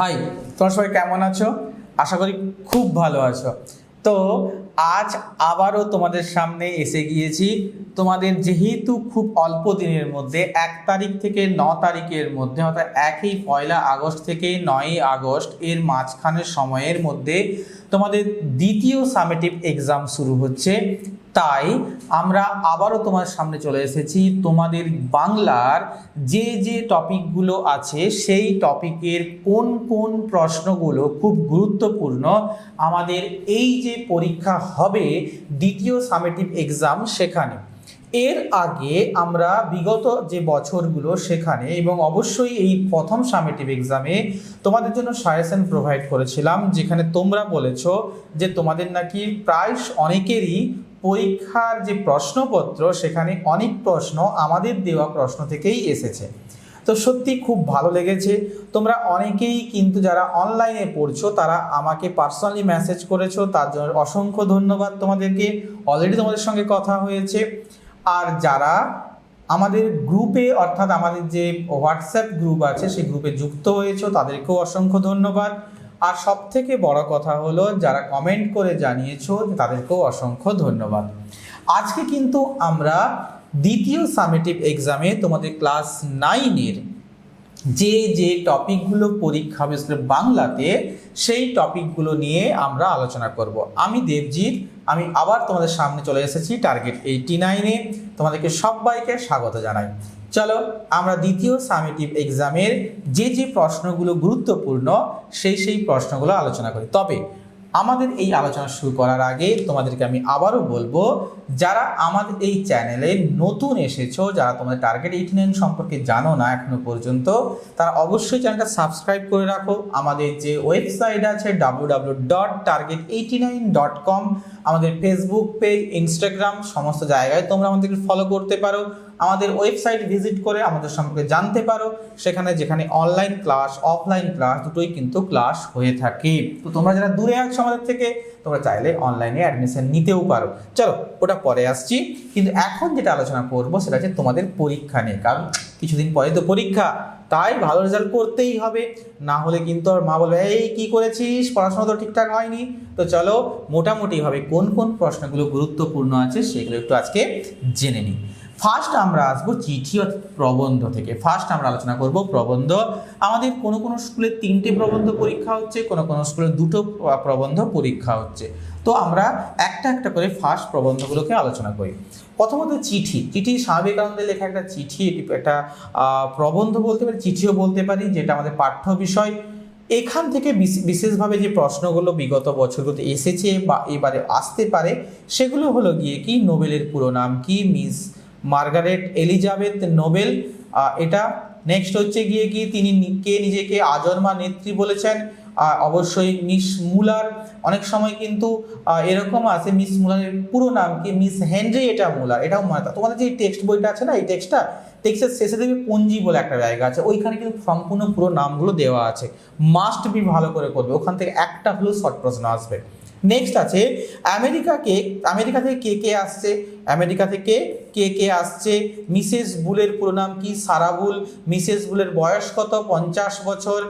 High তোমার সবাই কেমন আছো? আশা করি খুব ভালো আছো। তো, আজ আবারও তোমাদের সামনে এসে গিয়েছি। তোমাদের যেহেতু খুব অল্প দিনের মধ্যে, এক তারিখ থেকে ন তারিখের মধ্যে, অর্থাৎ একই পয়লা আগস্ট থেকে নয়ই আগস্ট এর মাঝখানের সময়ের মধ্যে তোমাদের দ্বিতীয় সামেটিভ এক্সাম শুরু হচ্ছে। তাই আমরা আবারও তোমার সামনে চলে এসেছি। তোমাদের বাংলার যে যে টপিকগুলো আছে, সেই টপিকের কোন কোন প্রশ্নগুলো খুব গুরুত্বপূর্ণ। আমাদের এই যে পরীক্ষা হবে, দ্বিতীয় সামেটিভ এক্সাম সেখানে। এর আগে আমরা বিগত যে বছরগুলো সেখানে, এবং অবশ্যই এই প্রথম সামেটিভ এক্সামে তোমাদের জন্য সাজেশন প্রোভাইড করেছিলাম, যেখানে তোমরা বলেছ যে তোমাদের নাকি প্রায় অনেকেরই পরীক্ষার যে প্রশ্নপত্র, সেখানে অনেক প্রশ্ন আমাদের দেওয়া প্রশ্ন থেকেই এসেছে। তো সত্যি খুব ভালো লেগেছে। তোমরা অনেকেই কিন্তু যারা অনলাইনে পড়ছো, তারা আমাকে পার্সোনালি মেসেজ করেছ, তার জন্য অসংখ্য ধন্যবাদ তোমাদেরকে। অলরেডি তোমাদের সঙ্গে কথা হয়েছে। আর যারা আমাদের গ্রুপে অর্থাৎ আমাদের যে হোয়াটসঅ্যাপ গ্রুপ আছে, সেই গ্রুপে যুক্ত হয়েছো, তাদেরকেও অসংখ্য ধন্যবাদ। আর সব থেকে বড় কথা হলো, যারা কমেন্ট করে জানিয়েছো, তাদেরকেও অসংখ্য ধন্যবাদ। আজকে কিন্তু আমরা দ্বিতীয় সামেটিভ এক্সামে তোমাদের ক্লাস নাইনের যে যে টপিকগুলো পরীক্ষা হবে বাংলাতে, সেই টপিকগুলো নিয়ে আমরা আলোচনা করব। আমি দেবজিৎ, আমি আবার তোমাদের সামনে চলে এসেছি টার্গেট এইটি নাইনে তোমাদেরকে সবাইকে স্বাগত জানাই। চলো আমরা দ্বিতীয় সামেটিভ এক্সামের যে যে প্রশ্নগুলো গুরুত্বপূর্ণ, সেই সেই প্রশ্নগুলো আলোচনা করি। তবে আমাদের এই আলোচনা শুরু করার আগে তোমাদেরকে আমি আবারও বলব, যারা আমাদের এই চ্যানেলে নতুন এসেছ, যারা তোমাদের টার্গেট এইটি নাইন সম্পর্কে জানো না এখনও পর্যন্ত, তারা অবশ্যই চ্যানেলটা সাবস্ক্রাইব করে রাখো। আমাদের যে ওয়েবসাইট আছে W W dot target eighty nine dot com আমাদের ফেসবুক পেজ ইনস্টাগ্রাম সমস্ত জায়গায় তোমরা আমাদেরকে ফলো করতে পারো। আমাদের ওয়েবসাইট ভিজিট করে আমাদের সম্পর্কে জানতে পারো। সেখানে যেখানে অনলাইন ক্লাস অফলাইন ক্লাস দুটোই কিন্তু ক্লাস হয়ে থাকে। তো তোমরা যারা দূরে আছো আমাদের থেকে, তোমরা চাইলে অনলাইনে অ্যাডমিশন নিতেও পারো। চলো, ওটা পরে আসছি। কিন্তু এখন যেটা আলোচনা করব সেটা হচ্ছে তোমাদের পরীক্ষা নিয়ে। কারণ কিছুদিন পরে তো পরীক্ষা, তাই ভালো রেজাল্ট করতেই হবে। না হলে কিন্তু আর মা বলবে, এই কি করেছিস? পড়াশোনা তো ঠিকঠাক হয়নি। তো চলো, মোটামুটিভাবে কোন কোন প্রশ্নগুলো গুরুত্বপূর্ণ আছে সেগুলো একটু আজকে জেনে নিই। ফার্স্ট আমরা আসব চিঠি অর্থাৎ প্রবন্ধ থেকে। ফার্স্ট আমরা আলোচনা করব প্রবন্ধ। আমাদের কোনো কোনো স্কুলে তিনটে প্রবন্ধ পরীক্ষা হচ্ছে, কোনো কোনো স্কুলে দুটো প্রবন্ধ পরীক্ষা হচ্ছে। তো আমরা একটা একটা করে ফার্স্ট প্রবন্ধগুলোকে আলোচনা করি। প্রথমত চিঠি। চিঠি স্বাভাবিক আনন্দে লেখা একটা চিঠি, এটি একটা প্রবন্ধ বলতে পারি, চিঠিও বলতে পারি, যেটা আমাদের পাঠ্য বিষয়। এখান থেকে বিশ- বিশেষভাবে যে প্রশ্নগুলো বিগত বছরগুলোতে এসেছে বা এবারে আসতে পারে, সেগুলো হলো গিয়ে কি? নোবেলের পুরো নাম কি? Miss Margaret Elizabeth Nobel. এটা নেক্সট হচ্ছে গিয়ে কি তিনি কে নিজেকে আজন্মা নেত্রী বলেছেন। অবশ্যই মিস মুলার। অনেক সময় কিন্তু এরকম আছে মিস মুলারের পুরো নাম কি? মিস হেনরি এটা মুলার। এটাও মনে তোমাদের যে টেক্সট বইটা আছে না, এই টেক্সটটা টেক্সটের শেষে দেখবে পঞ্জি বলে একটা জায়গা আছে। ওইখানে কিন্তু সম্পূর্ণ পুরো নামগুলো দেওয়া আছে। মাস্ট বি ভালো করে করবে। ওখান থেকে একটা হলেও শর্ট প্রশ্ন আসবে। নেক্সট আছে আমেরিকাকে আমেরিকা থেকে কে কে আসছে? আমেরিকা থেকে কে কে আসছে? মিসেস বুলের পুরো নাম কি? সারাবুল মিসেস বুলের বয়স কত? পঞ্চাশ বছর।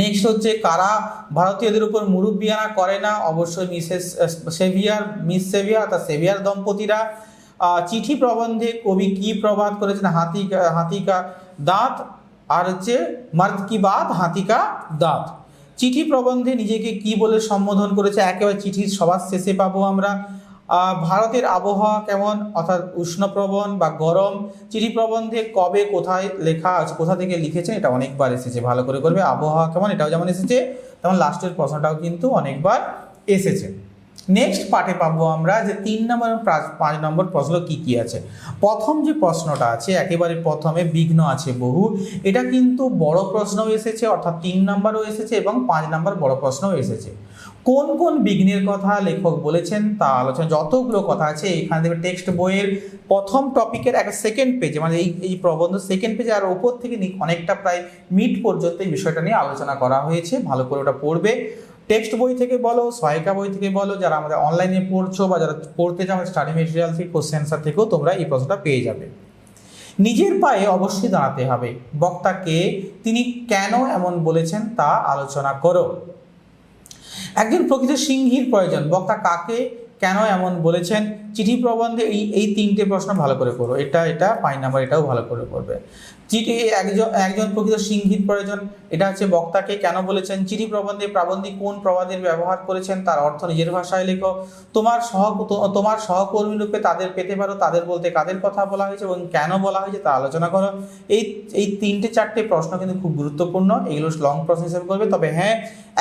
নেক্সট হচ্ছে, কারা ভারতীয়দের উপর মুরব্বিয়ানা করে না? অবশ্যই মিসেস সেভিয়ার মিস সেভিয়ার অর্থাৎ সেভিয়ার দম্পতিরা। চিঠি প্রবন্ধে কবি কি প্রবাদ করেছেন? হাতি হাতিকা দাঁত। আর হচ্ছে, মার্দ কি বাদ হাতিকা দাঁত। চিঠি প্রবন্ধে নিজেকে কি বলে সম্বোধন করেছে? একেবারে চিঠির সবার শেষে পাবো আমরা। ভারতের আবহাওয়া কেমন? অর্থাৎ উষ্ণপ্রবণ বা গরম। চিঠি প্রবন্ধে কবে কোথায় লেখা আছে, কোথা থেকে লিখেছেন এটা অনেকবার এসেছে। ভালো করে করবে, আবহাওয়া কেমন? এটাও যেমন এসেছে, তেমন লাস্টের প্রশ্নটাও কিন্তু অনেকবার এসেছে। নেক্সট পার্টে পাবো আমরা যে তিন নম্বর এবং পাঁচ- নম্বর প্রশ্ন কি কি আছে। প্রথম যে প্রশ্নটা আছে, একেবারে প্রথমে বিঘ্ন আছে বহু। এটা কিন্তু বড় প্রশ্নও এসেছে, অর্থাৎ তিন নম্বরও এসেছে এবং পাঁচ নম্বর বড় প্রশ্নও এসেছে। কোন কোন বিঘ্নের কথা লেখক বলেছেন তা আলোচনা যতগুলো কথা আছে, এখানে দেখবে টেক্সট বইয়ের প্রথম টপিকের একটা সেকেন্ড পেজে মানে এই এই প্রবন্ধ সেকেন্ড পেজে আর ওপর থেকে অনেকটা প্রায় মিড পর্যন্ত এই বিষয়টা নিয়ে আলোচনা করা হয়েছে। ভালো করে ওটা পড়বে। টেক্সট বই থেকে বলো, সহায়িকা বই থেকে বলো, যারা আমাদের অনলাইনে পড়ছো বা যারা পড়তে চাও স্টাডি মেটেরিয়াল থেকে কোশ্চেন অ্যান্সার থেকেও তোমরা এই প্রশ্নটা পেয়ে যাবে। নিজের পায়ে অবশ্যই দাঁড়াতে হবে। বক্তাকে তিনি কেন এমন বলেছেন তা আলোচনা করো। একজন প্রকৃত সিংহীর প্রয়োজন। বক্তা কাকে কেন এমন বলেছেন? চিঠি প্রবন্ধে এই এই তিনটে প্রশ্ন ভালো করে করো এটা এটা পাই নাম্বার এটাও ভালো করে করবে চিঠি একজন একজন প্রকৃত সিংহীর প্রয়োজন। এটা হচ্ছে বক্তাকে কেন বলেছেন? চিঠি প্রবন্ধে প্রাবন্ধিক কোন প্রবাদের ব্যবহার করেছেন? তার অর্থ নিজের ভাষায় লেখো। তোমার সহ তোমার সহকর্মী রূপে তাদের পেতে পারো। তাদের বলতে কাদের কথা বলা হয়েছে এবং কেন বলা হয়েছে তা আলোচনা করো। এই এই তিনটে চারটে প্রশ্ন কিন্তু খুব গুরুত্বপূর্ণ। এগুলো লং হিসেবে করবে। তবে হ্যাঁ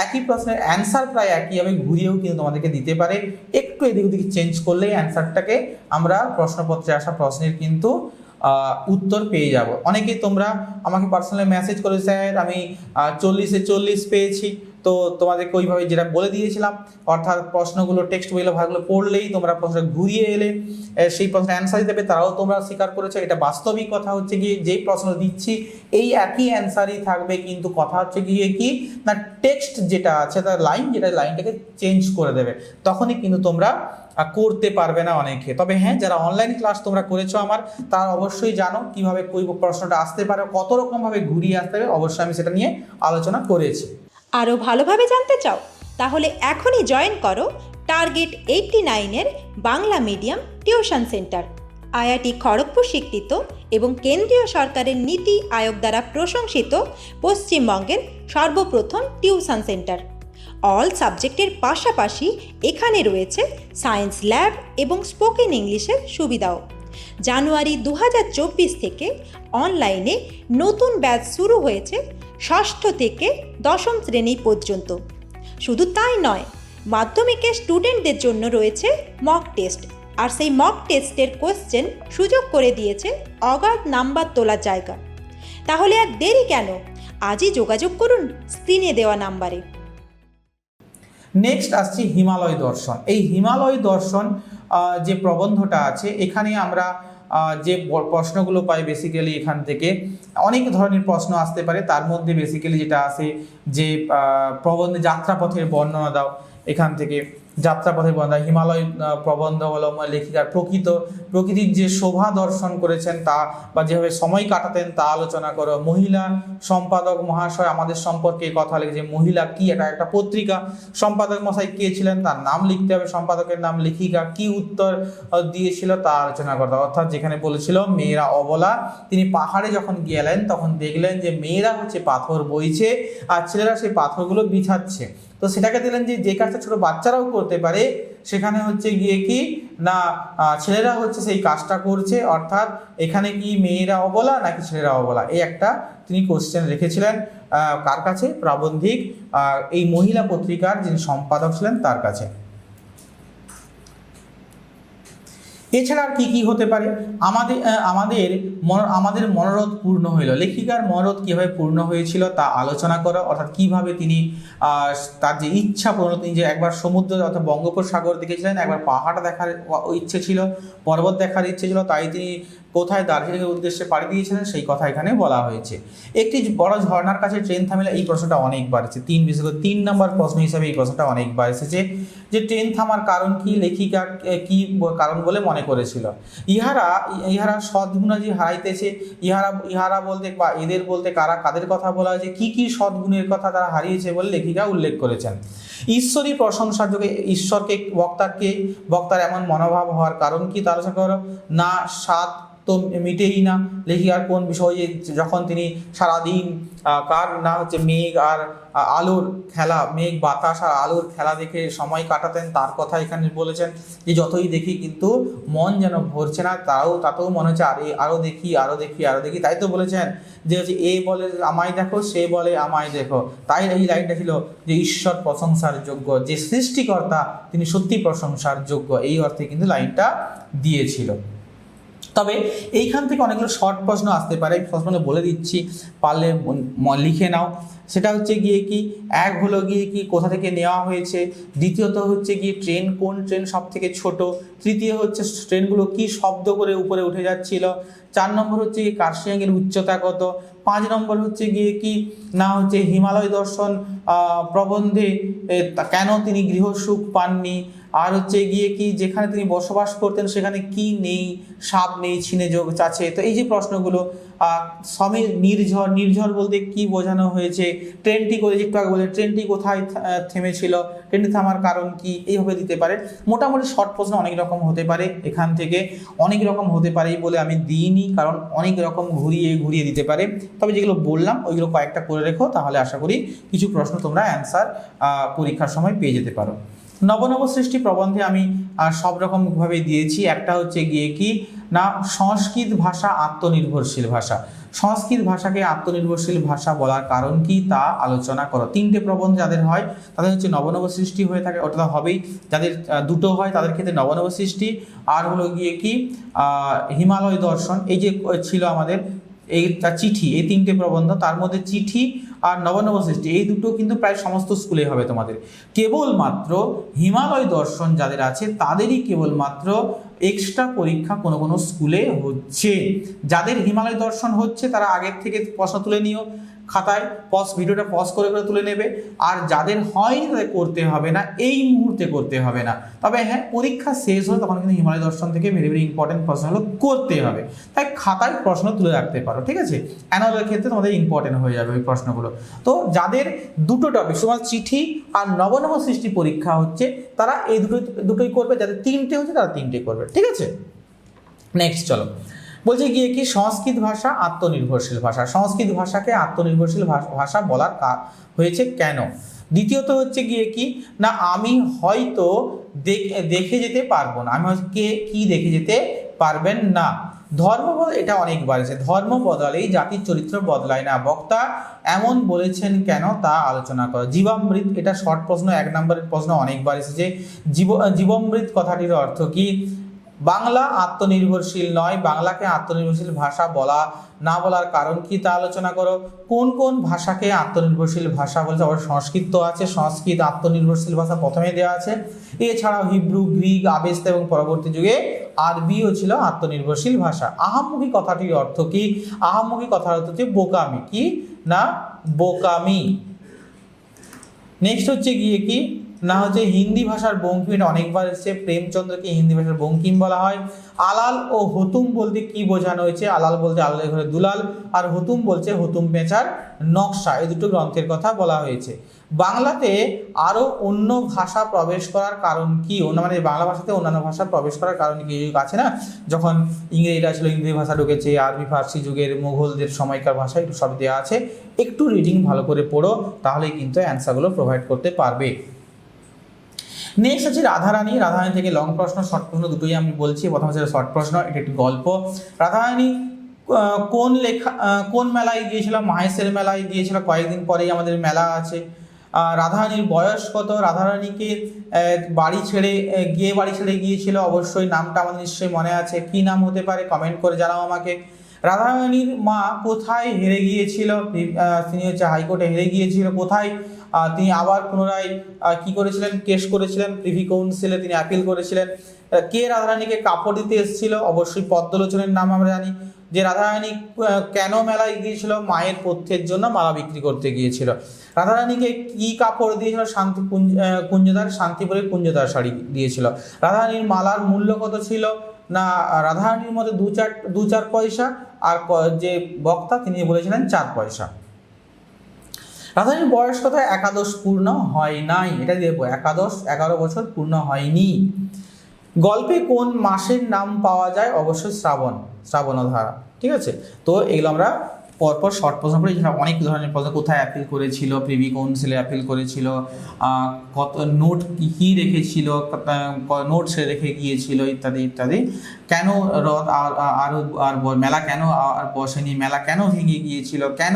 একই প্রশ্নের অ্যান্সার প্রায় একইভাবে ঘুরিয়েও কিন্তু তোমাদেরকে দিতে পারে। একটু এদিক ওদিক চেঞ্জ করলেই অ্যান্সারটাকে আমরা প্রশ্নপত্রে আসা প্রশ্নের কিন্তু উত্তর পেয়ে যাব। অনেকেই তোমরা আমাকে পার্সোনালি মেসেজ করে স্যার আমি চল্লিশে চল্লিশ পেয়েছি। তো তোমাদেরকে ওইভাবে যেটা বলে দিয়েছিলাম, অর্থাৎ প্রশ্নগুলো টেক্সট বইগুলো, ভাগগুলো পড়লেই তোমরা প্রশ্ন ঘুরিয়ে এলে সেই প্রশ্নের অ্যান্সার দেবে, তারাও তোমরা স্বীকার করেছ। এটা বাস্তবিক কথা হচ্ছে গিয়ে, যেই প্রশ্ন দিচ্ছি, এই একই অ্যান্সারই থাকবে, কিন্তু কথা হচ্ছে গিয়ে কি, না টেক্সট যেটা আছে, তার লাইন যেটা লাইনটাকে চেঞ্জ করে দেবে। তখনই কিন্তু তোমরা করতে পারবে না অনেকে। তবে হ্যাঁ যারা অনলাইন ক্লাস তোমরা করেছ আমার, তার অবশ্যই জানো কীভাবে প্রশ্নটা আসতে পারে, কত রকমভাবে ঘুরিয়ে আসতে হবে অবশ্যই আমি সেটা নিয়ে আলোচনা করেছি। আরও ভালোভাবে জানতে চাও, তাহলে এখনই জয়েন করো টার্গেট এইটটি নাইনের Bangla medium tuition centre IIT Kharagpur স্বীকৃত এবং কেন্দ্রীয় সরকারের নীতি আয়োগ দ্বারা প্রশংসিত পশ্চিমবঙ্গের সর্বপ্রথম টিউশন সেন্টার অল সাবজেক্টের পাশাপাশি এখানে রয়েছে সায়েন্স ল্যাব এবং স্পোকেন ইংলিশের সুবিধাও। জানুয়ারি দু হাজার চব্বিশ থেকে অনলাইনে নতুন ব্যাচ শুরু হয়েছে ষষ্ঠ থেকে দশম শ্রেণি পর্যন্ত। শুধু তাই নয় মাধ্যমিকের স্টুডেন্টদের জন্য রয়েছে মক টেস্ট আর সেই মক টেস্টের কোশ্চেন সুযোগ করে দিয়েছে অগাধ নাম্বার তোলার জায়গা। তাহলে আর দেরি কেন? আজই যোগাযোগ করুন স্ক্রিনে দেওয়া নাম্বারে নেক্সট আসছি হিমালয় দর্শন। এই হিমালয় দর্শন যে প্রবন্ধটা আছে, এখানে আমরা যে প্রশ্নগুলো পাই বেসিক্যালি এখান থেকে, অনেক ধরনের প্রশ্ন আসতে পারে। তার মধ্যে বেসিক্যালি যেটা আসে যে প্রবন্ধে যাত্রাপথের বর্ণনা দাও এখান থেকে। যাত্রাপথের বর্ণনা হিমালয় প্রবন্ধ অবলম্বন লেখিকার প্রকৃত, প্রকৃতির যে শোভা দর্শন করেছেন তা বা যেভাবে সময় কাটাতেন তা আলোচনা করো। মহিলা সম্পাদক মহাশয় আমাদের সম্পর্কে কথা লিখেছে মহিলা কি? এটা একটা পত্রিকা। সম্পাদক মশাই কে ছিলেন? তার নাম লিখতে হবে। সম্পাদকের নাম লেখিকা কি উত্তর দিয়েছিল তা আলোচনা করতে অর্থাৎ যেখানে বলেছিল মেয়েরা অবলা, তিনি পাহাড়ে যখন গেলেন তখন দেখলেন যে মেয়েরা হচ্ছে পাথর বইছে আর ছেলেরা সেই পাথরগুলো বিছাচ্ছে। তো সেটাকে দিলেন যে যে কাজটা ছোট বাচ্চারাও করতে পারে, সেখানে হচ্ছে গিয়ে কি, না ছেলেরা হচ্ছে সেই কাজটা করছে, অর্থাৎ এখানে কি মেয়েরা অবলা নাকি ছেলেরা অবলা? এই একটা তিনি কোশ্চেন রেখেছিলেন কার কাছে? প্রাবন্ধিক এই মহিলা পত্রিকার যিনি সম্পাদক ছিলেন তার কাছে। এছাড়া আর কি কি হতে পারে? আমাদের আমাদের আমাদের মনোরথ পূর্ণ হইল। লেখিকার মনোরথ কীভাবে পূর্ণ হয়েছিল তা আলোচনা করা, অর্থাৎ কীভাবে তিনি তার যে ইচ্ছা পূর্ণ, তিনি যে একবার সমুদ্র অর্থাৎ বঙ্গোপসাগর দেখেছিলেন একবার পাহাড় দেখার ইচ্ছে ছিল, পর্বত দেখার ইচ্ছে ছিল, তাই তিনি কোথায় দার্জিলিংয়ের উদ্দেশ্যে পাড়ি দিয়েছিলেন সেই কথা এখানে বলা হয়েছে। একটি বড় ঝর্ণার কাছে ট্রেন থামিলে এই প্রশ্নটা অনেকবার এসেছে তিন বিশেষ করে তিন নম্বর প্রশ্ন হিসাবে এই প্রশ্নটা অনেকবার এসেছে যে ট্রেন থামার কারণ কি, লেখিকা কে- কারণ বলে মনে করেছিল? ইহারা ইহারা সদ্গুণাজি হারাইতেছে। ইহারা ইহারা বলতে বা এদের বলতে কারা কাদের কথা বলা হয়েছে? কি কি সদ্গুণের কথা তারা হারিয়েছে বলে লেখিকা উল্লেখ করেছেন। ঈশ্বরী প্রশংসার যোগে ঈশ্বরকে বক্তাকে বক্তার এমন মনোভাব হওয়ার কারণ কি? তারা না সাত তো মিটেই না। লেখিকার কোন বিষয়ে যখন তিনি সারাদিন কার না হচ্ছে মেঘ আর আলোর খেলা, মেঘ, বাতাস আর আলোর খেলা দেখে সময় কাটাতেন, তার কথা এখানে বলেছেন যে যতই দেখি কিন্তু মন যেন ভরছে না, তাও, তাতেও মনে হচ্ছে আরে আরও দেখি আরও দেখি আরও দেখি। তাই তো বলেছেন যে হচ্ছে এ বলে আমায় দেখো, সে বলে আমায় দেখো। তাই এই লাইনটা ছিল যে ঈশ্বর প্রশংসার যোগ্য, যে সৃষ্টিকর্তা তিনি সত্যি প্রশংসার যোগ্য। এই অর্থে কিন্তু লাইনটা দিয়েছিল। তবে এইখান থেকে অনেকগুলো শর্ট প্রশ্ন আসতে পারে। প্রশ্ন বলে দিচ্ছি, পারলে লিখে নাও। সেটা হচ্ছে গিয়ে কি, এক হলো গিয়ে কি কোথা থেকে নেওয়া হয়েছে, দ্বিতীয়ত হচ্ছে গিয়ে ট্রেন কোন ট্রেন সব থেকে ছোট, তৃতীয় হচ্ছে ট্রেনগুলো কি শব্দ করে উপরে উঠে যাচ্ছিল, চার নম্বর হচ্ছে গিয়ে কার্শিয়াংয়ের উচ্চতা কত, পাঁচ নম্বর হচ্ছে গিয়ে কি, না হচ্ছে হিমালয় দর্শন প্রবন্ধে কেন তিনি গৃহসুখ পাননি আর হচ্ছে গিয়ে কি যেখানে তিনি বসবাস করতেন, সেখানে কি নেই, সাপ নেই, ছিনে যোগ আছে তো এই যে প্রশ্নগুলো সমীর নির্ঝর নির্ঝর বলতে কি বোঝানো হয়েছে? ট্রেনটি করে যে একটু আগে বলে ট্রেনটি কোথায় থেমেছিল? ট্রেনটি থামার কারণ কি? এইভাবে দিতে পারে। মোটামুটি শর্ট প্রশ্ন অনেক রকম হতে পারে এখান থেকে। অনেক রকম হতে পারে বলে আমি দিইনি, কারণ অনেক রকম ঘুরিয়ে ঘুরিয়ে দিতে পারে। তবে যেগুলো বললাম, ওইগুলো কয়েকটা করে রেখো, তাহলে আশা করি কিছু প্রশ্ন তোমরা অ্যান্সার পরীক্ষার সময় পেয়ে যেতে পারো। নবনব সৃষ্টি প্রবন্ধে আমি সব রকমভাবে দিয়েছি। একটা হচ্ছে গিয়ে কি? না, সংস্কৃত ভাষা আত্মনির্ভরশীল ভাষা। সংস্কৃত ভাষাকে আত্মনির্ভরশীল ভাষা বলার কারণ কি তা আলোচনা করো। তিনটে প্রবন্ধ যাদের হয়, তাদের হচ্ছে নবনব সৃষ্টি হয়ে থাকে ওটা হবেই। যাদের দুটো হয়, তাদের ক্ষেত্রে নবনব সৃষ্টি। আর হলো গিয়ে কি? হিমালয় দর্শন। এই যে ছিল আমাদের, এই চিঠি, এই তিনটে প্রবন্ধ। তার মধ্যে চিঠি আর নবনব সৃষ্টি এই দুটো কিন্তু প্রায় সমস্ত স্কুলে হবে তোমাদের। কেবলমাত্র হিমালয় দর্শন যাদের আছে, তাদেরই কেবলমাত্র এক্সট্রা পরীক্ষা কোনো কোনো স্কুলে হচ্ছে। যাদের হিমালয় দর্শন হচ্ছে, তারা আগের থেকে প্রশ্ন তুলে নিও। খাতায় পজ ভিডিওটা পজ করে করে তুলে নেবে। আর যাদের হয়নি তাদের করতে হবে না, এই মুহূর্তে করতে হবে না। তবে হ্যাঁ পরীক্ষা শেষ হলে তখন কিন্তু হিমালয় দর্শন থেকে ভেরি ভেরি ইম্পর্টেন্ট প্রশ্নগুলো করতে হবে। তাই খাতায় প্রশ্ন তুলে রাখতে পারো, ঠিক আছে? অ্যানুয়ালের ক্ষেত্রে তোমাদের ইম্পর্টেন্ট হয়ে যাবে ওই প্রশ্নগুলো। তো যাদের দুটো টপিক সমান চিঠি আর নবনব সৃষ্টি পরীক্ষা হচ্ছে, তারা এই দুটো দুটোই করবে। যাদের তিনটে হচ্ছে তারা তিনটে করবে, ঠিক আছে? নেক্সট চলো। বলছে গিয়ে কি সংস্কৃত ভাষা আত্মনির্ভরশীল ভাষা। সংস্কৃত ভাষাকে আত্মনির্ভরশীল ভাষ- বলার হয়েছে কেন? দ্বিতীয়ত হচ্ছে গিয়ে কি, না আমি হয়তো দেখে যেতে পারব না। আমি কে কি দেখে যেতে পারবেন না। ধর্ম এটা অনেকবার এসে ধর্ম বদলেই জাতির চরিত্র বদলায় না। বক্তা এমন বলেছেন কেন তা আলোচনা করো। জীবামৃত, এটা শর্ট প্রশ্ন, এক নম্বরের প্রশ্ন অনেকবার এসেছে জীব জীবামৃত কথাটির অর্থ কি? বাংলা আত্মনির্ভরশীল নয়, বাংলাকে আত্মনির্ভরশীল ভাষা বলা না বলার কারণ কি তা আলোচনা করো। কোন কোন ভাষাকে আত্মনির্ভরশীল ভাষা বলছে? আবার সংস্কৃত আছে, সংস্কৃত আত্মনির্ভরশীল ভাষা প্রথমে দেওয়া আছে। এছাড়াও হিব্রু, গ্রিক, আবেস্তা এবং পরবর্তী যুগে আরবিও ছিল আত্মনির্ভরশীল ভাষা। আহাম্মুখী কথাটির অর্থ কি? আহাম্মুখী কথার অর্থ হচ্ছে বোকামি। কি? না, বোকামি। নেক্সট হচ্ছে গিয়ে কি? না হচ্ছে হিন্দি ভাষার বঙ্কিম এটা অনেকবার এসেছে, প্রেমচন্দ্রকে হিন্দি ভাষার বঙ্কিম বলা হয়। আলাল ও হতুম বলতে কি বোঝানো হয়েছে? আলাল বলতে আলালের ঘরে দুলাল, আর হতুম বলছে হতুম পেঁচার নকশা, এই দুটো গ্রন্থের কথা বলা হয়েছে। বাংলাতে আরও অন্য ভাষা প্রবেশ করার কারণ কি? অন্য মানে বাংলা ভাষাতে অন্যান্য ভাষা প্রবেশ করার কারণ কি? আছে না? যখন ইংরেজিরা ছিল, ইংরেজি ভাষা ঢুকেছে, আরবি, ফার্সি যুগের মুঘলদের সময়কার ভাষা, একটু সব দেওয়া আছে। একটু রিডিং ভালো করে পড়ো, তাহলেই কিন্তু অ্যান্সারগুলো প্রোভাইড করতে পারবে। নেক্সট হচ্ছে রাধারানী। রাধারানী থেকে লং প্রশ্ন শর্ট প্রশ্ন দুটোই আমি বলছি। প্রথম হচ্ছে শর্ট প্রশ্ন, এটা একটি গল্প। রাধারানী কোন লেখা কোন মেলায় গিয়েছিল মাহেশের মেলায় গিয়েছিল, কয়েকদিন পরেই আমাদের মেলা আছে। রাধারানীর বয়স কত? রাধারানীকে বাড়ি ছেড়ে গিয়ে বাড়ি ছেড়ে গিয়েছিল? অবশ্যই নামটা আমাদের নিশ্চয়ই মনে আছে। কি নাম হতে পারে? কমেন্ট করে জানাও আমাকে। রাধারানীর মা কোথায় হেরে গিয়েছিল? তিনি হচ্ছে হাইকোর্টে হেরে গিয়েছিল। কোথায়? তিনি আবার পুনরায় কি করেছিলেন? কেস করেছিলেন। প্রিভি কাউন্সিলে তিনি অ্যাপিল করেছিলেন। কে রাধারানীকে কাপড় দিতে এসেছিল? অবশ্যই পদ্মলোচনের নাম আমরা জানি। যে রাধারানী কেন মেলায় গিয়েছিল? মায়ের পথ্যের জন্য মালা বিক্রি করতে গিয়েছিল। রাধারানীকে কি কাপড় দিয়েছিল? শান্তি কুঞ্জ কুঞ্জদার, শান্তিপুরের কুঞ্জদার শাড়ি দিয়েছিল। রাধারানীর মালার মূল্য কত ছিল? না, রাধারানীর মধ্যে দু চার দু চার পয়সা, আর যে বক্তা, তিনি বলেছিলেন চার পয়সা। রাধারানীর বয়স কথায়? একাদশ পূর্ণ হয় নাই। এটা দেখব একাদশ, এগারো বছর পূর্ণ হয়নি। গল্পে কোন মাসের নাম পাওয়া যায়? অবশ্যই শ্রাবণ, শ্রাবণধারা। ঠিক আছে? তো এগুলো আমরা পরপর শর্ট প্রশ্ন করে এখানে অনেক ধরনের প্রশ্ন, কোথায় অ্যাপিল করেছিল প্রিভি কাউন্সিলে অ্যাপিল করেছিল কত নোট কী রেখেছিল নোট সে রেখে গিয়েছিল, ইত্যাদি ইত্যাদি। কেন রথ আর, আর- আরও আর মেলা কেন, আর বসেনি, মেলা কেন ভেঙে গিয়েছিল, কেন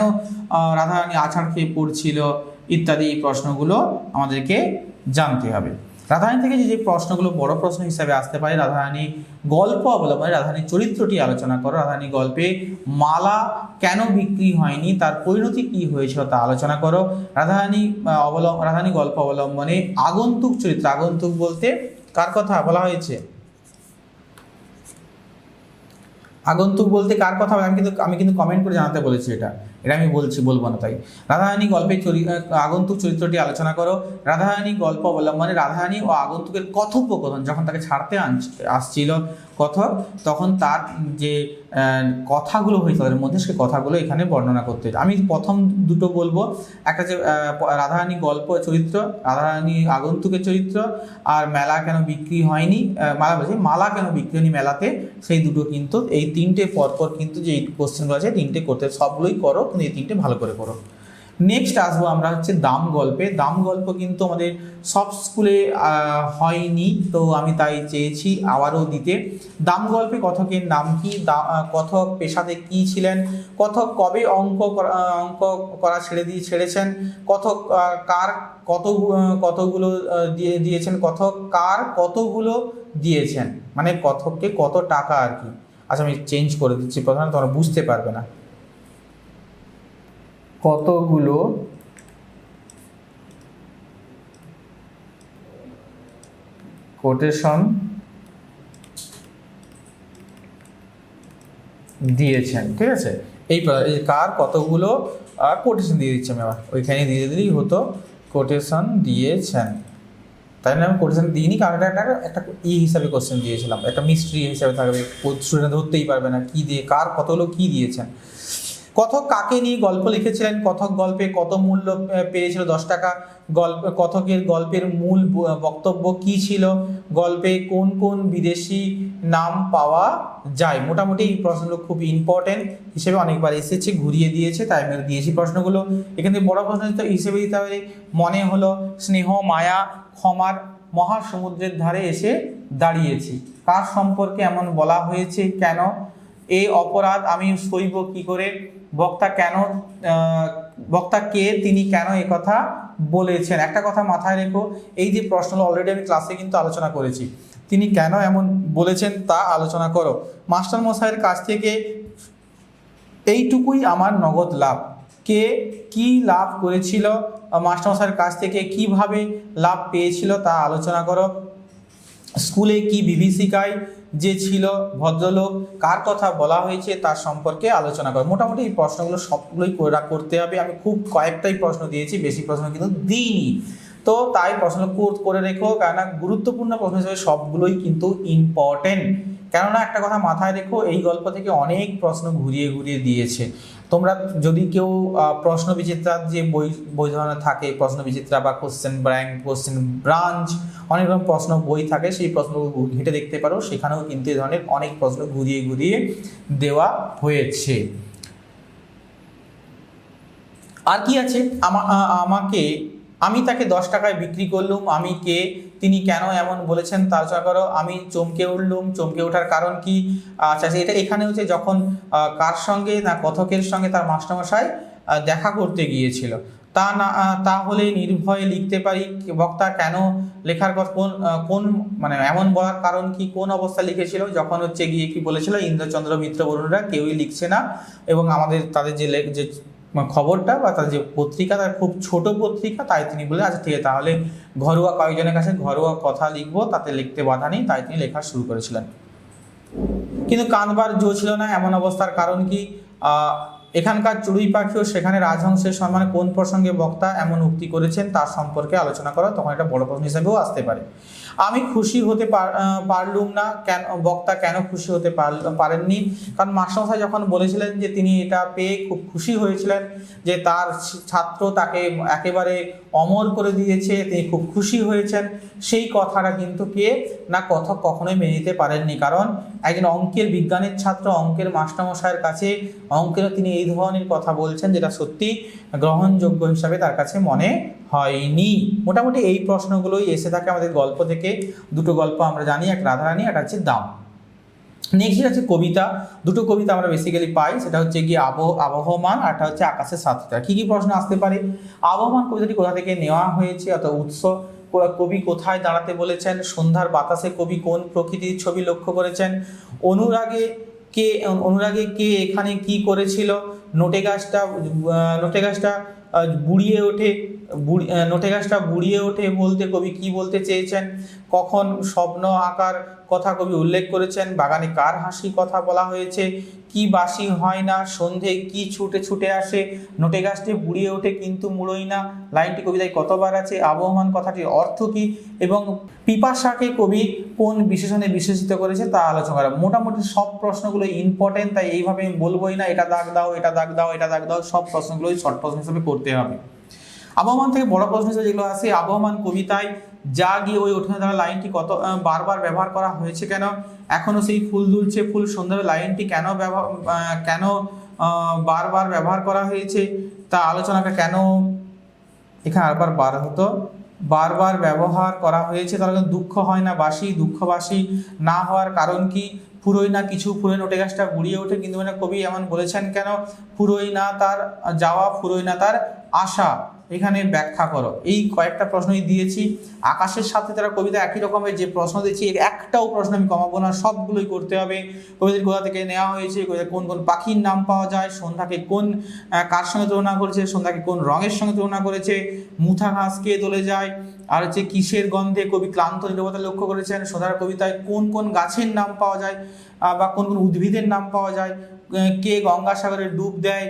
রাধারানী আছাড় খেয়ে পড়ছিল, ইত্যাদি এই প্রশ্নগুলো আমাদেরকে জানতে হবে। রাধারানী থেকে যে যে প্রশ্নগুলো বড় প্রশ্ন হিসাবে আসতে পারে, রাধারানী গল্প অবলম্বনে রাধারানীর চরিত্রটি আলোচনা করো। রাধারানী গল্পে মালা কেন বিক্রি হয়নি, তার পরিণতি কি হয়েছিল তা আলোচনা করো। রাধারানী অবলম্ব রাধারানী গল্প অবলম্বনে আগন্তুক চরিত্র, আগন্তুক বলতে কার কথা বলা হয়েছে? আগন্তুক বলতে কার কথা? আমি কিন্তু আমি কিন্তু কমেন্ট করে জানাতে বলেছি এটা। এটা আমি বলছি, বলব না তাই। রাধারানী গল্পের আগন্তুক চরিত্রটি আলোচনা করো। রাধারানী গল্প অবলম্বনে রাধারানী ও আগন্তুকের কথোপকথন যখন তাকে ছাড়তে আসছিল কথক, তখন তার যে কথাগুলো হয়েছে, তাদের মধ্যে সে কথাগুলো এখানে বর্ণনা করতে আমি প্রথম দুটো বলব। একটা যে রাধারানী গল্প, চরিত্র, রাধারানী আগন্তুকের চরিত্র, আর মেলা কেন বিক্রি হয়নি মালা বলছি, মালা কেন বিক্রি হয়নি মেলাতে, সেই দুটো কিন্তু, এই তিনটে পরপর কিন্তু যে কোশ্চেনগুলো আছে তিনটে করতে, সবগুলোই করো, কিন্তু এই তিনটে ভালো করে করো। নেক্সট আসব আমরা হচ্ছে দাম গল্পে। দাম গল্প কিন্তু আমাদের সব স্কুলে হয়নি, তো আমি তাই চেয়েছি আবারও দিতে। দাম গল্পে কথকের নাম কি? কথক পেশাতে কি ছিলেন? কথক কবে অঙ্ক অঙ্ক করা ছেড়ে দিয়ে ছেড়েছেন? কথক কার কত কতগুলো দিয়ে, দিয়েছেন? কথক কার কতগুলো দিয়েছেন? মানে কথককে কত টাকা আর কি? আচ্ছা আমি চেঞ্জ করে দিচ্ছি প্রথমে, তোমরা বুঝতে পারবে না। কতগুলো? কোটেশন দিয়েছেন, ঠিক আছে? এই কার কতগুলো কোটেশন দিয়ে দিচ্ছি আমি আবার। ওইখানে দিয়ে দিলেই হতো, কোটেশন দিয়েছেন। তাই না? আমি কোটেশন দিইনি, কারণ একটা একটা ই হিসাবে কোশ্চেন দিয়েছিলাম। একটা মিস্ট্রি হিসাবে থাকবে স্টুডেন্ট ধরতেই পারবে না, কি দিয়ে, কার কতগুলো কি দিয়েছেন। কথক কাকে নিয়ে গল্প লিখেছিলেন কথক গল্পে কত মূল্য পেয়েছিল দশ টাকা, গল্প কথকের গল্পের মূল বক্তব্য কি ছিল, গল্পে কোন কোন বিদেশি নাম পাওয়া যায়? মোটামুটি এই প্রশ্নগুলো খুব ইম্পর্টেন্ট হিসেবে অনেকবার এসেছে, ঘুরিয়ে দিয়েছে, তাই আমি দিয়েছি প্রশ্নগুলো। এখান বড় প্রশ্ন হিসেবে দিতে হবে মনে হলো, স্নেহ, মায়া, ক্ষমার মহাসমুদ্রের ধারে এসে দাঁড়িয়েছি। কার সম্পর্কে এমন বলা হয়েছে কেন? এই অপরাধ আমি সইব কি করে? বক্তা কেন বক্তা কে, তিনি কেন এ কথা বলেছেন? একটা কথা মাথায় রেখো, এই যে প্রশ্নগুলো অলরেডি আমি ক্লাসে কিন্তু আলোচনা করেছি। তিনি কেন এমন বলেছেন তা আলোচনা করো। মাস্টার মশাইয়ের কাছ থেকে এইটুকুই আমার নগদ লাভ। কে কি লাভ করেছিল? মাস্টারমশাইয়ের কাছ থেকে কীভাবে লাভ পেয়েছিল তা আলোচনা করো। স্কুলে কি বিভীষিকায় যে ছিল ভদ্রলোক, কার কথা বলা হয়েছে তার সম্পর্কে আলোচনা করো। মোটামুটি এই প্রশ্নগুলো সবগুলোই করতে হবে। আমি খুব কয়েকটাই প্রশ্ন দিয়েছি, বেশি প্রশ্ন কিন্তু দিইনি। তো তাই প্রশ্ন কর- রেখো, কেননা গুরুত্বপূর্ণ প্রশ্ন হিসেবে সবগুলোই কিন্তু ইম্পর্টেন্ট কেননা একটা কথা মাথায় রেখো, এই গল্প থেকে অনেক প্রশ্ন ঘুরিয়ে ঘুরিয়ে দিয়েছে। তোমরা যদি কেউ প্রশ্ন বিচিত্রার যে বই বই ধরনের থাকে প্রশ্ন বিচিত্রা বা কোশ্চেন ব্র্যাঙ্ক কোশ্চেন ব্রাঞ্চ অনেক রকম প্রশ্ন বই থাকে, সেই প্রশ্নগুলো ঘেঁটে দেখতে পারো। সেখানেও কিন্তু এই ধরনের অনেক প্রশ্ন ঘুরিয়ে ঘুরিয়ে দেওয়া হয়েছে। আর কি আছে? আমা- আমাকে আমি তাকে দশ টাকায় বিক্রি করলুম, আমি কে, তিনি কেন এমন বলেছেন তা আলোচনা করো, আমি চমকে উঠলুম, চমকে ওঠার কারণ কি? আচ্ছা এটা এখানে হচ্ছে যখন কার সঙ্গে না কথকের সঙ্গে তার মাস্টারমশাই দেখা করতে গিয়েছিল। তা না তাহলে নির্ভয়ে লিখতে পারি, বক্তা কেন লেখার পর কোন কোন মানে এমন বলার কারণ কি, কোন অবস্থা লিখেছিল, যখন হচ্ছে গিয়ে কি বলেছিল, ইন্দ্রচন্দ্র মিত্র বরুণরা কেউই লিখছে না, এবং আমাদের তাদের যে যে খবরটা বা তার যে পত্রিকা, তার খুব ছোট পত্রিকা, তাই তিনি বলে আচ্ছা ঠিক আছে, তাহলে ঘরোয়া কয়েকজনের কাছে ঘরোয়া কথা লিখব, তাতে লিখতে বাধা নেই। তাই তিনি লেখা শুরু করেছিলেন। কিন্তু কাঁদবার জো ছিল না, এমন অবস্থার কারণ কি? এখানকার চড়ুই পাখিও সেখানে রাজহংসের সম্মানে কোন প্রসঙ্গে বক্তা এমন উক্তি করেছেন তার সম্পর্কে আলোচনা করা তখন এটা বড় প্রশ্ন হিসেবেও আসতে পারে। আমি খুশি হতে পার- পারলুম না, কেন, বক্তা কেন খুশি হতে পারেননি? কারণ মাস্টারমশাই যখন বলেছিলেন যে তিনি এটা পেয়ে খুব খুশি হয়েছিলেন যে তার ছাত্র তাকে একেবারে অমর করে দিয়েছে, তিনি খুব খুশি হয়েছেন, সেই কথাটা কিন্তু কে না কথা কখনোই মেনে নিতে পারেননি। কারণ একজন অঙ্কের বিজ্ঞানের ছাত্র, অঙ্কের মাস্টারমশাইয়ের কাছে অঙ্কের তিনি এই ধরনের কথা বলছেন যেটা সত্যি গ্রহণযোগ্য হিসাবে তার কাছে মনে হয়নি। মোটামুটি এই প্রশ্নগুলোই এসে থাকে আমাদের গল্প থেকে। দুটো গল্প আমরা জানি, এক রাধারানী, একটা হচ্ছে দাম। নেক্সট আছে কবিতা। দুটো কবিতা আমরা বেসিক্যালি পাই, সেটা হচ্ছে গিয়ে আবহ, আবহমান একটা হচ্ছে আকাশের সাতটা কী কী প্রশ্ন আসতে পারে? আবহমান কবিতাটি কোথা থেকে নেওয়া হয়েছে? অর্থাৎ উৎস কবি কোথায় দাঁড়াতে বলেছেন? সন্ধ্যার বাতাসে কবি কোন প্রকৃতির ছবি লক্ষ্য করেছেন? অনুরাগে কে অনুরাগে কে এখানে কি করেছিল? নোটে গাছটা নোটে গাছটা বুড়িয়ে ওঠে। নোটে গাছটা বুড়িয়ে ওঠে, বলতে কবি কি বলতে চেয়েছেন? কখন স্বপ্ন আঁকার কথা কবি উল্লেখ করেছেন? বাগানে কার হাসি কথা বলা হয়েছে? কি বাসি হয় না? সন্ধে কি ছুটে ছুটে আসে? নোটে গাছটি বুড়িয়ে ওঠে কিন্তু মুড়োই না। লাইনটি কবিতায় কতবার আছে? আবহমান কথাটির অর্থ কি? এবং পিপাসাকে কবি কোন বিশেষণে বিশেষিত করেছে তা আলোচনা করা। মোটামুটি সব প্রশ্নগুলো ইম্পর্টেন্ট তাই এইভাবে আমি বলবোই না। এটা দাগ দাও, এটা দাগ দাও, এটা দাগ দাও, সব প্রশ্নগুলোই শর্ট প্রশ্ন হিসেবে করতে হবে। আবহমান থেকে বড় প্রশ্ন হিসেবে যেগুলো আসে আবহমান কবিতায় যা গিয়ে ওই ওঠে দ্বারা লাইনটি কত বারবার ব্যবহার করা হয়েছে কেন? এখনও সেই ফুল দুলছে ফুল সন্ধ্যাবে লাইনটি কেন ব্যবহার কেন বারবার ব্যবহার করা হয়েছে? তা আলোচনাটা কেন এখানে আরবার বার হতো? বারবার ব্যবহার করা হয়েছে তার দুঃখ হয় না বাসি, দুঃখবাসী না হওয়ার কারণ কি? ফুরোই না কিছু ফুরোই নোটে গাছটা গুড়িয়ে ওঠে, কিন্তু মানে কবি এমন বলেছেন কেন? ফুরোই না তার যাওয়া ফুরোই না তার আশা এখানে ব্যাখ্যা করো। এই কয়েকটা প্রশ্নই দিয়েছি। আকাশের সাথে তারা কবিতা একই রকমের যে প্রশ্ন দিয়েছি এর একটাও প্রশ্ন আমি কমাবো না, সবগুলোই করতে হবে। কবিতার কোথা থেকে নেওয়া হয়েছে? কোন কোন পাখির নাম পাওয়া যায়? সন্ধ্যাকে কোন কার সঙ্গে তুলনা করেছে? সন্ধ্যাকে কোন রঙের সঙ্গে তুলনা করেছে? মুথা ঘাস কে দলে যায়? আর হচ্ছে কিসের গন্ধে কবি ক্লান্ত নিরবতা লক্ষ্য করেছেন? সন্ধ্যার কবিতায় কোন কোন গাছের নাম পাওয়া যায়? বা কোন কোন উদ্ভিদের নাম পাওয়া যায়? কে গঙ্গাসাগরে ডুব দেয়?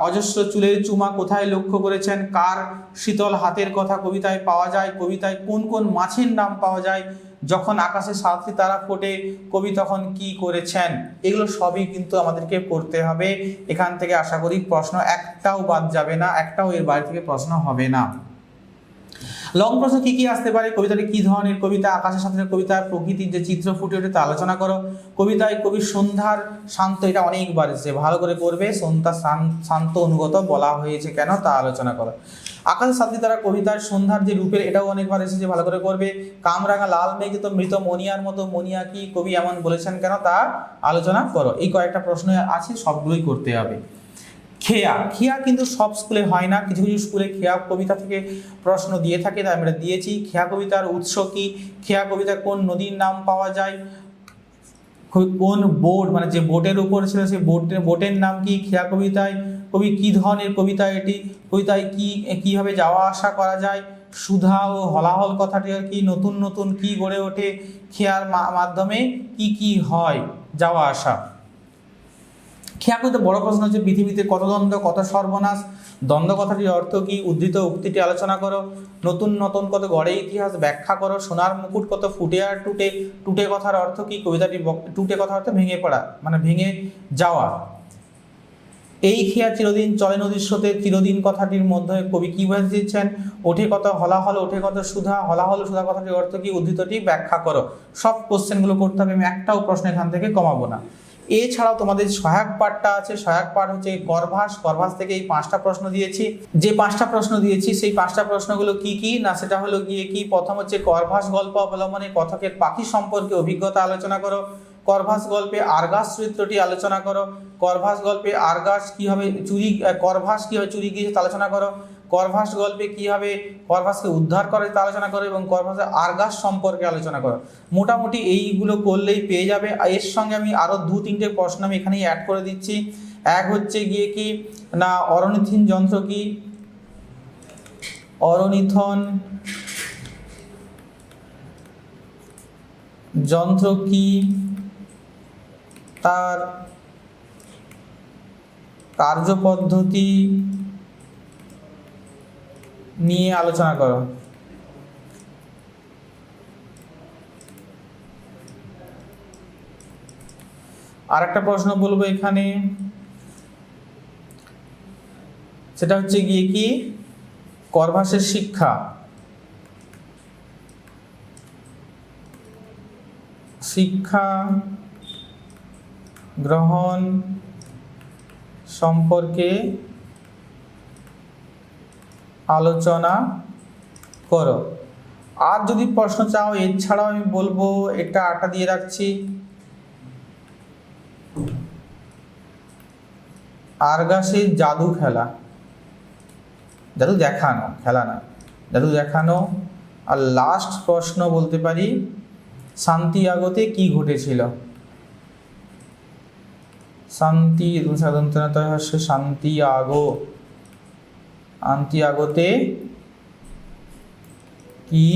অজস্র চুলের চুমা কোথায় লক্ষ্য করেছেন? কার শীতল হাতের কথা কবিতায় পাওয়া যায়? কবিতায় কোন কোন মাছের নাম পাওয়া যায়? যখন আকাশে সাতটি তারা ফোটে, কবি তখন কি করেছেন? এগুলো সবই কিন্তু আমাদেরকে করতে হবে। এখান থেকে আশা করি প্রশ্ন একটাও বাদ যাবে না, একটাও এর বাড়ি থেকে প্রশ্ন হবে না। লং প্রশ্ন কি কি আসতে পারে? কবিতাটি কি ধরনের কবিতা? আকাশের সাথে কবিতা প্রকৃতির যে চিত্র ফুটে ওঠে তা আলোচনা করো। কবিতায় কবি সন্ধ্যার শান্ত, এটা অনেকবার এসেছে। ভালো করে করবে সন্ধ্যা শান্ত অনুগত বলা হয়েছে কেন তা আলোচনা করো। আকাশের সাথে তারা কবিতার সন্ধ্যার যে রূপের, এটাও অনেকবার এসেছে। ভালো করে করবে কামরাঙা, লাল মেঘে তো মৃত মনিয়ার মতো মনিয়া কি কবি এমন বলেছেন কেন তা আলোচনা করো। এই কয়েকটা প্রশ্ন আছে, সবগুলোই করতে হবে। খেয়া। খেয়া কিন্তু সব স্কুলে হয় না। কিছু কিছু স্কুলে খেয়া কবিতা থেকে প্রশ্ন দিয়ে থাকে, তাই আমরা দিয়েছি। খেয়া কবিতার উৎস কি? খেয়া কবিতা কোন নদীর নাম পাওয়া যায়? কোন বোট? মানে যে বোটের উপর ছিল সেই বোটের বোটের নাম কি? খেয়া কবিতায়। কবি কি ধরনের কবিতা এটি? কবিতায় কি, কীভাবে যাওয়া আসা করা যায়? সুধা ও হলাহল কথাটি আর কি? নতুন নতুন কি গড়ে ওঠে? খেয়ার মাধ্যমে কি কি হয় যাওয়া আসা? খেয়া করতে বড় প্রশ্ন হচ্ছে, পৃথিবীতে কত দ্বন্দ্ব, কত সর্বনাশ? দ্বন্দ্ব কথাটির অর্থ কি? উদ্ধৃত উক্তিটি আলোচনা করো। নতুন নতুন কত গড়ে ইতিহাস ব্যাখ্যা করো। সোনার মুকুট কত ফুটে আর টুটে? টুটে কথার অর্থ কি? কবিতাটি টুটে কথার অর্থ ভেঙে পড়া মানে ভেঙে যাওয়া। এই খেয়া চিরদিন চলে নদীর স্রোতে। চিরদিন কথাটির মধ্যে কবি কি বোঝাতে দিচ্ছেন ওঠে কত হলাহল, ওঠে কত সুধা। হলাহল, সুধা কথাটির অর্থ কি? উদ্ধৃতটি ব্যাখ্যা করো। সব কোশ্চেনগুলো করতে হবে। আমি একটাও প্রশ্ন এখান থেকে কমাবো না। এছাড়াও তোমাদের সহায়ক পাঠটা আছে, সহায়ক পাঠ হচ্ছে করভাস করভাস থেকে এই পাঁচটা প্রশ্ন দিয়েছি। যে পাঁচটা প্রশ্ন দিয়েছি, সেই পাঁচটা প্রশ্নগুলো কি কি? না, সেটা হলো গিয়ে কি? প্রথম হচ্ছে করভাস গল্প অবলম্বনে কথকের পাখি সম্পর্কে অভিজ্ঞতা আলোচনা করো। করভাস গল্পে আরগাস চরিত্রটি আলোচনা করো। করভাস গল্পে আরগাস কীভাবে চুরি করভাস কীভাবে চুরি গিয়েছে আলোচনা করো। করভাস গল্পে কীভাবে করভাসকে উদ্ধার করে তা আলোচনা করো এবং করভাসের আরগাস সম্পর্কে আলোচনা করো। মোটামুটি এইগুলো করলেই পেয়ে যাবে। এর সঙ্গে আমি আরও দু তিনটে প্রশ্ন আমি এখানেই অ্যাড করে দিচ্ছি। এক হচ্ছে গিয়ে কি, না অরনিথিন যন্ত্র কি? অরনিথন যন্ত্র কি? তার কার্যপদ্ধতি নিয়ে আলোচনা করো। আর একটা প্রশ্ন বলব এখানে। সেটা হচ্ছে গিয়ে কি? করভাসের শিক্ষা। শিক্ষা, গ্রহণ সম্পর্কে আলোচনা করো। আর যদি প্রশ্ন চাও, এছাড়াও আমি বলব একটা আটা দিয়ে রাখছি। আরগাসের জাদু খেলা। জাদু দেখানো, খেলা না। জাদু দেখানো। আর লাস্ট প্রশ্ন বলতে পারি, শান্তিয়াগোতে কি ঘটেছিল? শান্তি সাধারণত শান্তি আগো আন্তিয়াগোতে কি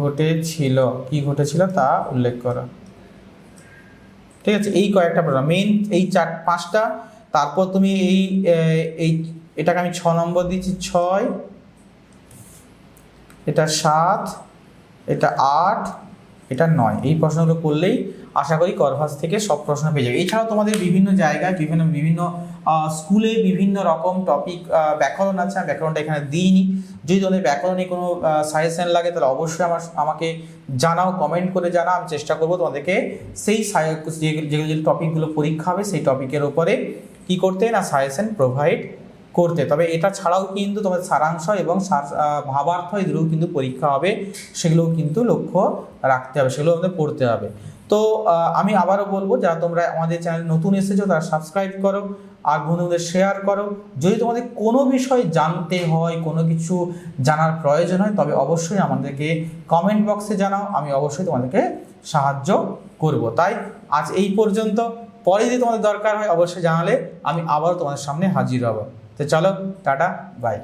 ঘটেছিল? কি ঘটেছিল তা উল্লেখ করো। ঠিক আছে, এই কয়েকটা প্রশ্ন মেইন এই চার, পাঁচটা, তারপর তুমি এই এই, এটাকে আমি ছ নম্বর দিচ্ছি, ছয়, এটা সাত, এটা আট, এটা নয়। এই প্রশ্নগুলো করলেই আশা করি করভাস থেকে সব প্রশ্ন পেয়ে যাবে। এছাড়াও তোমাদের বিভিন্ন জায়গায় বিভিন্ন বিভিন্ন স্কুলে বিভিন্ন রকম টপিক ব্যাকরণ আছে, আমি ব্যাকরণটা এখানে দিইনি। যদি তোমাদের ব্যাকরণে কোনো সাজেশন লাগে, তাহলে অবশ্যই আমার, আমাকে জানাও কমেন্ট করে জানাও, আমি চেষ্টা করব তোমাদেরকে সেই যেগুলো যে টপিকগুলো পরীক্ষা হবে, সেই টপিকের ওপরে কি করতে না সাজেশন প্রোভাইড করতে। তবে এটা ছাড়াও কিন্তু তোমাদের সারাংশ এবং ভাবার্থ দুটোও কিন্তু পরীক্ষা হবে, সেগুলোও কিন্তু লক্ষ্য রাখতে হবে, সেগুলো আমাদের পড়তে হবে। তো আমি আবারও বলব, যারা তোমরা আমাদের চ্যানেল নতুন এসেছ, তারা সাবস্ক্রাইব করো আর বন্ধুদের শেয়ার করো। যদি তোমাদের কোনো বিষয় জানতে হয়, কোনো কিছু জানার প্রয়োজন হয়, তবে অবশ্যই আমাদেরকে কমেন্ট বক্সে জানাও, আমি অবশ্যই তোমাদেরকে সাহায্য করব। তাই, আজ এই পর্যন্ত। পরে যদি তোমাদের দরকার হয়, অবশ্যই জানালে আমি আবারও তোমাদের সামনে হাজির হব। তো চলো, টাটা বাই